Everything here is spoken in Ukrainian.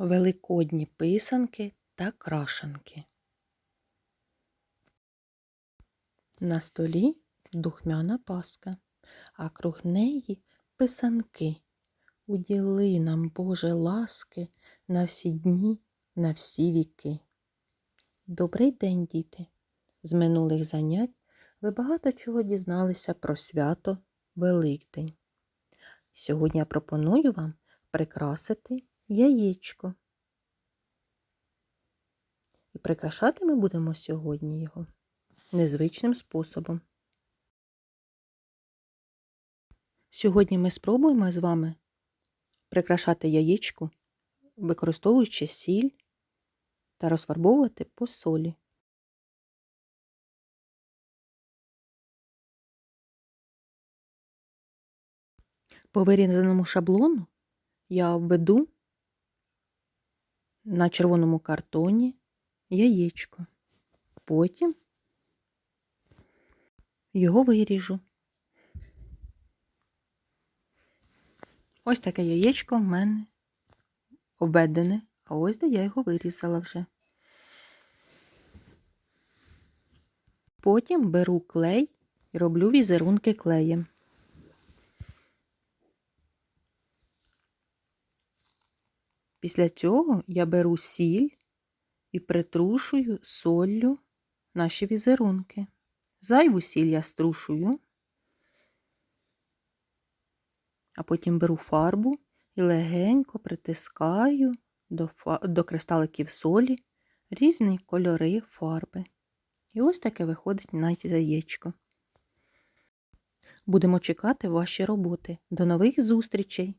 Великодні писанки та крашанки. На столі духмяна паска, а круг неї писанки. Уділи нам, Боже, ласки на всі дні, на всі віки. Добрий день, діти! З минулих занять ви багато чого дізналися про свято Великдень. Сьогодні я пропоную вам прикрасити яєчко. І прикрашати ми будемо сьогодні його незвичним способом. Сьогодні ми спробуємо з вами прикрашати яєчко, використовуючи сіль та розфарбовувати по солі. По вирізаному шаблону я обведу на червоному картоні яєчко. Потім його виріжу. Ось таке яєчко в мене обведене, а ось де я його вирізала вже. Потім беру клей і роблю візерунки клеєм. Після цього я беру сіль і притрушую соллю наші візерунки. Зайву сіль я струшую, а потім беру фарбу і легенько притискаю до, до кристаликів солі різні кольори фарби. І ось таке виходить на яєчко. Будемо чекати ваші роботи. До нових зустрічей!